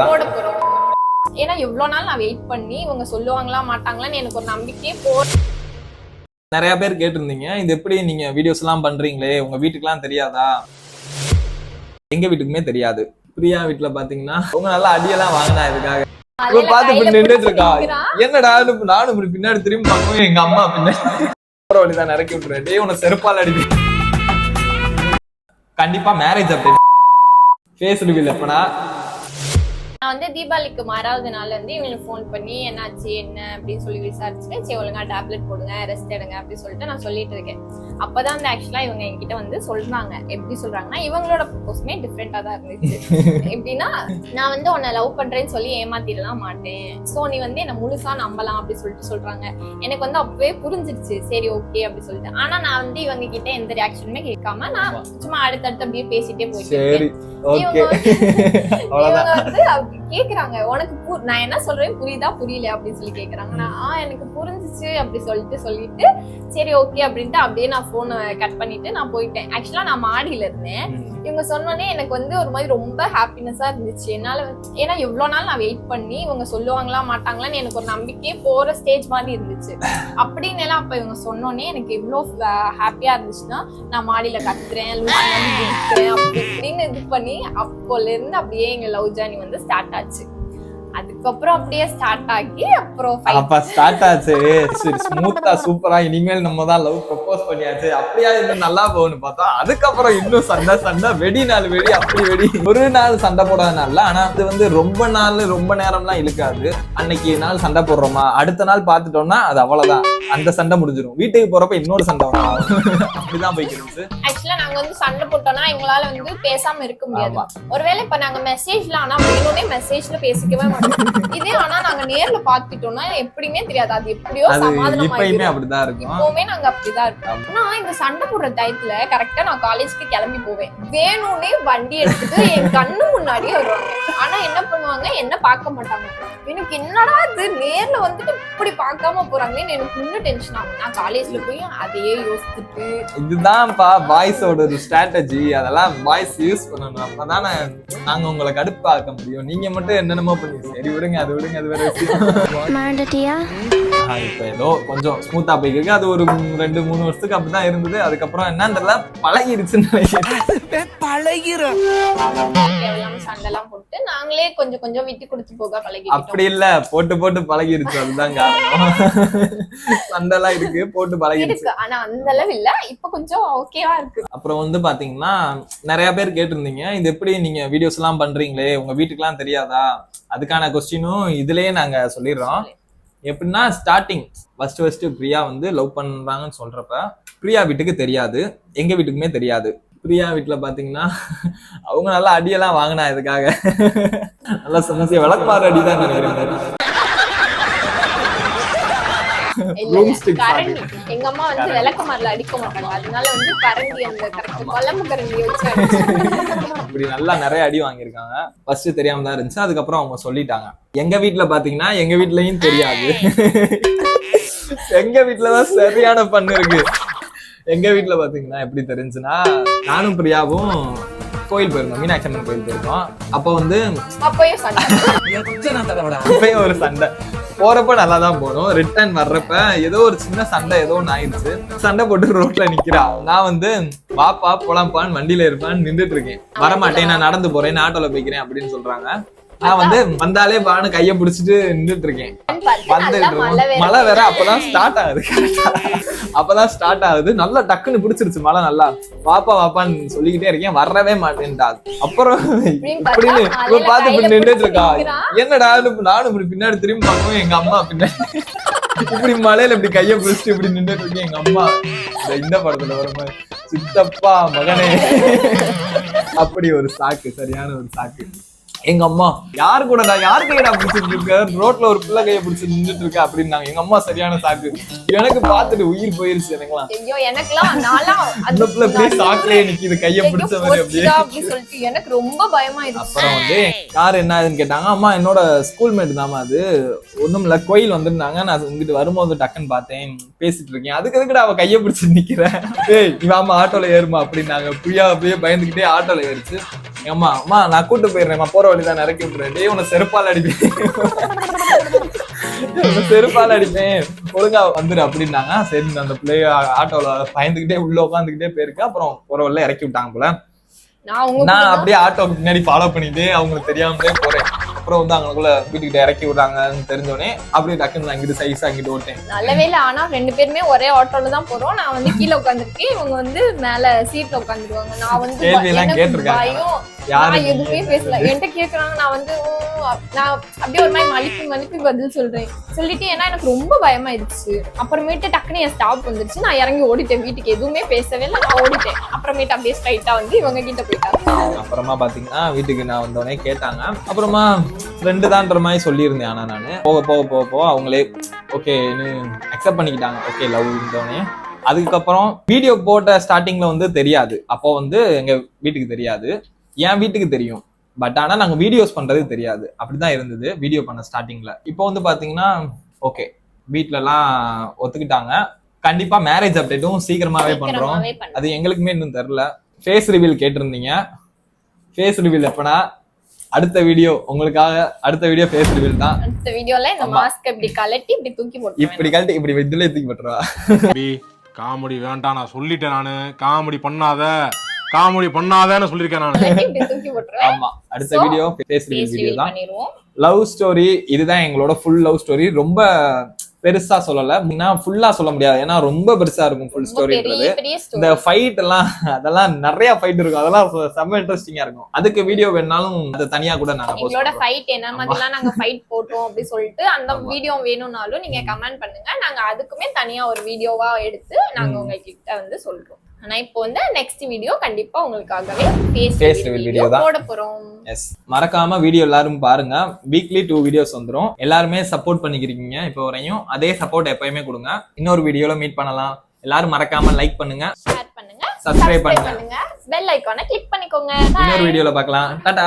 தான். போட போறோம். ஏன்னா இவ்வளவு நாள் நான் வெயிட் பண்ணி இவங்க சொல்லுவாங்களா மாட்டாங்களான்னு எனக்கு ஒரு நம்பிக்கையே போ நிறைய பேர் கேட்டிருந்தீங்க. இது எப்படி நீங்க வீடியோஸ் எல்லாம் பண்றீங்களே? உங்க வீட்டுக்குலாம் தெரியாதா? எங்க வீட்டுக்குமே தெரியாது. பிரியா வீட்டுல பாத்தீங்கன்னா அவங்க நல்லா அடியெல்லாம் வாங்கினா இதுக்காக. இப்படி நின்றுட்டு பிடிச்சு இருக்கா. என்னடா நானும் இப்படி பின்னாடி திரும்பி பார்க்கவும் எங்க அம்மா பின்னாடி. வழிதான் இறக்கி விட்டுறேன் டேய் உன செருப்பால் அடிப்பி. கண்டிப்பா மேரேஜ் அப்டேட் ஃபேஸ் ரிவீல் நான் வந்து தீபாவளிக்கு மறாவது நாள் வந்து இவங்களுக்கு ஃபோன் பண்ணி என்னாச்சு என்ன? அப்படின்னு சொல்லி விசாரிச்சுட்டு சரி ஒழுங்கா டேப்லெட் போடுங்க ரெஸ்ட் எடுங்க அப்படின்னு சொல்லிட்டு நான் சொல்லிட்டு இருக்கேன். அப்பதான் வந்து ஆக்சுவலா இவங்க என்கிட்ட வந்து சொல்றாங்க. எப்படி சொல்றாங்கன்னா இவங்களோட ப்ரொபோஸ்மே டிஃப்ரெண்டா தான் இருந்துச்சு. எப்படின்னா நான் வந்து உன்னை லவ் பண்றேன்னு சொல்லி ஏமாத்திடலாம் மாட்டேன். சோ நீ வந்து என்ன முழுசா நம்பலாம் அப்படி சொல்லிட்டு சொல்றாங்க. எனக்கு வந்து அப்பவே புரிஞ்சிருச்சு. சரி ஓகே அப்படி சொல்லிட்டு. ஆனா நான் வந்து இவங்க கிட்ட எந்த ரியாக்ஷனுமே கேட்காம நான் சும்மா அடுத்தடுத்து அப்படியே பேசிட்டே போயிட்டு இருக்கேன். கேக்குறாங்க. உனக்கு நான் என்ன சொல்றேன் புரியுதா? புரியல அப்படின்னு சொல்லி கேக்குறாங்க. நான் ஆ எனக்கு புரிஞ்சுச்சு அப்படி சொல்லிட்டு சொல்லிட்டு சரி ஓகே அப்படின்ட்டு அப்படியே நான் போனை கட் பண்ணிட்டு நான் போயிட்டேன். ஆக்சுவலா நான் மாடியில இருந்தேன். இவங்க சொன்னோடனே எனக்கு வந்து ஒரு மாதிரி ரொம்ப ஹாப்பினஸா இருந்துச்சு. என்னால ஏன்னா இவ்வளவு நாள் நான் வெயிட் பண்ணி இவங்க சொல்லுவாங்களா மாட்டாங்களான்னு எனக்கு ஒரு நம்பிக்கையே போற ஸ்டேஜ் மாதிரி இருந்துச்சு. அப்படின்னு எல்லாம் அப்ப இவங்க சொன்னோடனே எனக்கு எவ்வளவு ஹாப்பியா இருந்துச்சுன்னா நான் மாடியில கத்துறேன் லூசு மாதிரி குதிக்கிறேன் அப்படி இப்படின்னு இது பண்ணி அப்போல இருந்து அப்படியே எங்க லவ் ஜர்னி வந்து ஸ்டார்ட் ஆச்சு That's it. அதுக்கப்புறம் அப்படியே ஸ்டார்ட் ஆகி அப்புறம். அப்ப ஸ்டார்ட் ஆச்சு. சரி ஸ்மூத்தா சூப்பரா இனிமேல் நம்ம தான் லவ் ப்ரப்போஸ் பண்ணியாச்சு. அப்படியா இன்னும் நல்லா போகும்னு பார்த்தா அதுக்கப்புறம் இன்னும் சண்டை சண்டை. வெடி நாள் வெடி அப்படி வெடி. ஒரு நாள் சண்டை போடாத நாள்ல ஆனா அது வந்து ரொம்ப நாள் ரொம்ப நேரம்லாம் இழுக்காது. அன்னைக்கு நாள் சண்டை போடுறோமா? அடுத்த நாள் பார்த்துட்டோம்னா அது அவ்வளவுதான். அந்த சண்டை முடிஞ்சிடும் வீட்டுக்கு போறப்ப இன்னொரு சண்டை வரும். அப்படிதான் போய்க்கிட்டு ஆக்சுவலா நாங்க வந்து சண்டை போட்டோம்னா எங்களால வந்து பேசாம இருக்க முடியாது. ஒருவேளை இப்ப நாங்க மெசேஜ்ல ஆனா வேணும்னே மெசேஜ்ல பேசிக்கவே இதே ஆனா நாங்க நேர்ல பாத்துட்டோம்னா எப்படின்னே தெரியாது. அது எப்படியோ சமாதானம். அப்படிதான் இருக்கும். இப்பவுமே நாங்க அப்படிதான் இருக்கோம். ஆனா இந்த சண்டை போடுற டயத்துல கரெக்டா நான் காலேஜ்க்கு கிளம்பி போவேன். வேணும்னே வண்டி எடுத்துட்டு என் கண்ணு முன்னாடியே வருவாங்க ஆனா என்ன பண்ணுவாங்க? என்ன பார்க்க மாட்டாங்க. எனக்கு என்னடா இது? நேர்ல வந்துட்டு இப்படி பார்க்காம போறாங்களேன்னு எனக்கு இன்னும் டென்ஷன் ஆகும். நான் காலேஜ்ல போய் அதையே யோசிச்சுட்டு இதுதான்ப்பா பாய்ஸோட ஒரு ஸ்ட்ராட்டஜி அதெல்லாம் பாய்ஸ் யூஸ் பண்ணணும். அப்பதானே நாங்க உங்களை கடுப்பாக்க முடியும். நீங்க மட்டும் என்னென்னமோ பண்ணி சரி விடுங்க அது விடுங்க அது வேற விஷயம் இப்ப ஏதோ கொஞ்சம் ஸ்மூத்தா போய்க்கு இருக்கு. அது ஒரு ரெண்டு மூணு வருஷத்துக்கு அப்படிதான் இருந்தது. அதுக்கப்புறம் என்னன்னு தெரியல பழகிருச்சுன்னு நினைக்கிறேன். தேவையில்லாம சண்டைலாம் போட்டு நாங்களே கொஞ்சம் கொஞ்சம் விட்டு கொடுத்து போக பழகிட்டோம் அப்படி இல்ல போட்டு போட்டு பழகிருச்சு. அதுதான் காரணம். சண்டைலாம் இருக்கு போட்டு பழகிருச்சு. ஆனா அந்த அளவு இல்ல. இப்ப கொஞ்சம் ஓகேவா இருக்கு. அப்புறம் வந்து பாத்தீங்கன்னா நிறைய பேர் கேட்டிருந்தீங்க இது எப்படி நீங்க வீடியோஸ் எல்லாம் பண்றீங்களே? உங்க வீட்டுக்குலாம் தெரியாதா? அதுக்கான கொஸ்டினும் இதுலயே நாங்க சொல்லிடுறோம். எப்படின்னா ஸ்டார்டிங் ஃபர்ஸ்ட் ஃபர்ஸ்ட் பிரியா வந்து லவ் பண்றாங்கன்னு சொல்றப்ப பிரியா வீட்டுக்கு தெரியாது. எங்க வீட்டுக்குமே தெரியாது. பிரியா வீட்டுல பாத்தீங்கன்னா அவங்க நல்லா அடியெல்லாம் வாங்கினா இதுக்காக. நல்லா சமசிய விளக்குமாறு அடி தான் நினைக்கிறேன் இல்ல, Broomstick கரண்டி எங்க அம்மா வந்து விளக்கமாரில அடிக்க மாட்டாங்க. அதனால வந்து கரண்டி அந்த கரெக்ட் குழம்பு கரண்டி வச்சு அடிச்சு. இப்படி நல்லா நிறைய அடி வாங்கியிருக்காங்க. ஃபர்ஸ்ட் தெரியாம தான் இருந்துச்சு. அதுக்கப்புறம் அவங்க சொல்லிட்டாங்க. எங்க வீட்ல பாத்தீங்கன்னா எங்க வீட்லயும் தெரியாது. எங்க வீட்லதான் சரியான பண்ணு இருக்கு. எங்க வீட்ல பாத்தீங்கன்னா எப்படி தெரிஞ்சுன்னா நானும் பிரியாவும் கோயில் போயிருந்தோம். மீனாட்சி அம்மன் கோயில் போயிருந்தோம். அப்ப வந்து அப்பயும் சண்டை. அப்பயும் ஒரு சண்டை. போறப்ப நல்லா தான் போனோம். ரிட்டர்ன் வர்றப்ப ஏதோ ஒரு சின்ன சண்டை ஏதோ ஒன்று ஆயிடுச்சு. சண்டை போட்டு ரோட்ல நிக்கிறா. நான் வந்து வாப்பா போலாம்ப்பான்னு வண்டியில இருப்பான்னு நின்றுட்டு இருக்கேன். வரமாட்டேன் நான் நடந்து போறேன் நான் ஆட்டோல போய்க்கிறேன் அப்படின்னு சொல்றாங்க. நான் வந்து வந்தாலே பானு கைய பிடிச்சிட்டு நின்றுட்டு இருக்கேன் வந்துட்டு மழை வேற அப்பதான் ஸ்டார்ட் ஆகுது. அப்பதான் ஸ்டார்ட் ஆகுது. நல்லா டக்குன்னு பிடிச்சிருச்சு மழை நல்லா. வாப்பா வாப்பான்னு சொல்லிக்கிட்டே இருக்கேன். வரவே மாட்டேன்டா அப்புறம் இப்படின்னு பார்த்தா இப்படி நின்றுட்டு இருக்கா. என்னடா நானும் இப்படி பின்னாடி திரும்பி பார்க்கவும் எங்க அம்மா பின்னாடி இப்படி மலையில இப்படி கைய பிடிச்சிட்டு இப்படி நின்றுட்டு இருக்கேன் எங்க அம்மா. இந்த இந்த படத்துல வர மாதிரி. சித்தப்பா மகனே. அப்படி ஒரு சாக்கு சரியான ஒரு சாக்கு. எங்க அம்மா யாரு கூடடா யாரு கையடா பிடிச்சிட்டு இருக்க? ரோட்ல ஒரு பிள்ளை கைய பிடிச்சி நின்றுட்டு இருக்க அப்படின்னாங்க. எங்க அம்மா சரியான சாக்கு. எனக்கு பார்த்துட்டு உயிர் போயிருச்சு எனக்குலாம் ஐயோ எனக்குலாம் நான்லாம் அந்த பிள்ளை அப்படியே சாக்குலயே நிக்குது கைய பிடிச்ச மாதிரி அப்படியே. சொல்லிட்டு எனக்கு ரொம்ப பயமாயிருச்சு அப்புறம் வந்து யார் என்ன ஆகுதுன்னு கேட்டாங்க. அம்மா என்னோட ஸ்கூல் மேட் தாம்மா அது. ஒண்ணும் இல்ல கோயில் வந்திருந்தாங்க. நான் இங்கிட்டு வரும்போது டக்குன்னு பார்த்தேன். பேசிட்டு இருக்கேன். அதுக்கு எதுக்குடா அவ கைய பிடிச்சு நிக்கிறேன் ஏய் இவ அம்மா ஆட்டோல ஏறுமா அப்படின்னாங்க. புரியா அப்படியே பயந்துகிட்டே ஆட்டோல ஏறிச்சு. அம்மா அம்மா நான் கூட்டு போயிடுறேன்மா போற வழிதான் இறக்கி விட்டுறேன். டேய் உன்னை செருப்பால் அடிப்பேன். செருப்பால் அடிப்பேன். ஒழுங்கா வந்துரு அப்படின்னாங்க. சரி அந்த பிள்ளைய ஆட்டோல பயந்துகிட்டே உள்ள உட்காந்துக்கிட்டே போயிருக்கு. அப்புறம் போற வழியில இறக்கி விட்டாங்க போல. நான் அப்படியே ஆட்டோக்கு பின்னாடி ஃபாலோ பண்ணிட்டு அவங்களுக்கு தெரியாமலே போறேன். அப்புறம் வந்து அவங்களுக்குள்ள வீட்டுக்கிட்ட இறக்கி விடுறாங்கன்னு தெரிஞ்சோடனே அப்படியே டக்குன்னு நான் இங்கிட்டு சைஸா அங்கிட்டு ஓட்டேன். நல்ல வேளை ஆனா ரெண்டு பேருமே ஒரே ஆட்டோல தான் போறோம். நான் வந்து கீழ உட்காந்துருக்கேன் இவங்க வந்து மேல சீட்ல உட்காந்துருவாங்க நான் வந்து எனக்கு. பயம். நான் எதுவுமே பேசல. என்கிட்ட கேக்குறாங்க. நான் வந்து நான் அப்படியே ஒரு மாதிரி மலிப்பி மலிப்பி பதில் சொல்றேன். சொல்லிட்டு ஏன்னா எனக்கு ரொம்ப பயமாயிருச்சு அப்புறமேட்டு டக்குன்னு என் ஸ்டாப் வந்துருச்சு. நான் இறங்கி ஓடிட்டேன். வீட்டுக்கு எதுவுமே பேசவே இல்லை. நான் ஓடிட்டேன். அப்புறமேட்டு அப்படியே ஸ்ட்ரைட்டா வந்து இவங்க கிட்ட போயிட்டாங்க. அப்புறமா பாத்தீங்கன்னா வீட்டுக்கு நான் வந்தோடனே கேட்டாங்க. அப்புறமா ஃப்ரெண்டு தான்ற மாதிரி சொல்லியிருந்தேன். ஆனா நான் போக போக போக போக அவங்களே ஓகேன்னு அக்செப்ட் பண்ணிக்கிட்டாங்க. ஓகே லவ் இருந்தோடனே அதுக்கப்புறம் வீடியோ போட்ட ஸ்டார்டிங்ல வந்து தெரியாது. அப்போ வந்து எங்க வீட்டுக்கு தெரியாது. என் வீட்டுக்கு தெரியும். பட் ஆனா நாங்க வீடியோஸ் பண்றது தெரியாது. அப்படிதான் இருந்தது வீடியோ பண்ண ஸ்டார்டிங்ல இப்போ வந்து பாத்தீங்கன்னா ஓகே வீட்ல எல்லாம் ஒத்துக்கிட்டாங்க. கண்டிப்பா மேரேஜ் அப்டேட்டும் சீக்கிரமாவே பண்றோம். சீக்கிரமாவே பண்ண அது எங்களுக்குமே இன்னும் தெரில ஃபேஸ் ரிவீல் கேட்டிருந்தீங்க. ஃபேஸ் ரிவீல் எப்பனா அடுத்த வீடியோ உங்களுக்காக அடுத்த வீடியோ ஃபேஸ் ரிவீல் தான் அடுத்த வீடியோல இந்த. மாஸ்க் இப்படி கலட்டி இப்படி தூக்கி போட்டு இப்படி கழட்டி இப்படி இதுல தூக்கி போட்டுருவா. காமெடி வேண்டாம் நான் சொல்லிட்டேன் நானு. காமெடி பண்ணாத. காமெடி பண்ணாதன்னு சொல்லியிருக்கேன் நானு. ஆமா. அடுத்த வீடியோ ஃபேஸ் ரிவீல் வீடியோ தான். லவ் ஸ்டோரி இதுதான் எங்களோட ஃபுல் லவ் ஸ்டோரி ரொம்ப பெருசா சொல்லல. முன்னா ஃபுல்லா சொல்ல முடியாது. ஏன்னா ரொம்ப பெருசா இருக்கும் ஃபுல் ஸ்டோரின்றது இந்த ஃபைட் எல்லாம் அதெல்லாம் நிறைய ஃபைட் இருக்கும். அதெல்லாம் செம்ம இன்ட்ரெஸ்டிங்கா இருக்கும். அதுக்கு வீடியோ வேணாலும் அதை தனியா கூட நாங்க எங்களோட ஃபைட் என்ன? மாதிரிலாம் நாங்க ஃபைட் போட்டோம் அப்படி சொல்லிட்டு அந்த. வீடியோ வேணும்னாலும் நீங்க கமெண்ட் பண்ணுங்க. நாங்க அதுக்குமே தனியா ஒரு வீடியோவா எடுத்து நாங்க. உங்ககிட்ட வந்து சொல்றோம். ஆனா இப்போ வந்து நெக்ஸ்ட் வீடியோ கண்டிப்பா உங்களுக்காகவே ஃபேஸ் வீடியோ தான். போட போறோம் எஸ் மறக்காம வீடியோ எல்லாரும் பாருங்க வீக்லி டூ வீடியோஸ் வந்துரும் எல்லாருமே சப்போர்ட் பண்ணிக்கிறீங்க இப்போ வரையும் அதே சப்போர்ட் எப்பயுமே கொடுங்க இன்னொரு வீடியோல மீட் பண்ணலாம் எல்லாரும் மறக்காம லைக் பண்ணுங்க ஷேர் பண்ணுங்க சப்ஸ்கிரைப் பண்ணுங்க. பெல் ஐகானை கிளிக் பண்ணிக்கோங்க இன்னொரு. வீடியோல பார்க்கலாம் டாடா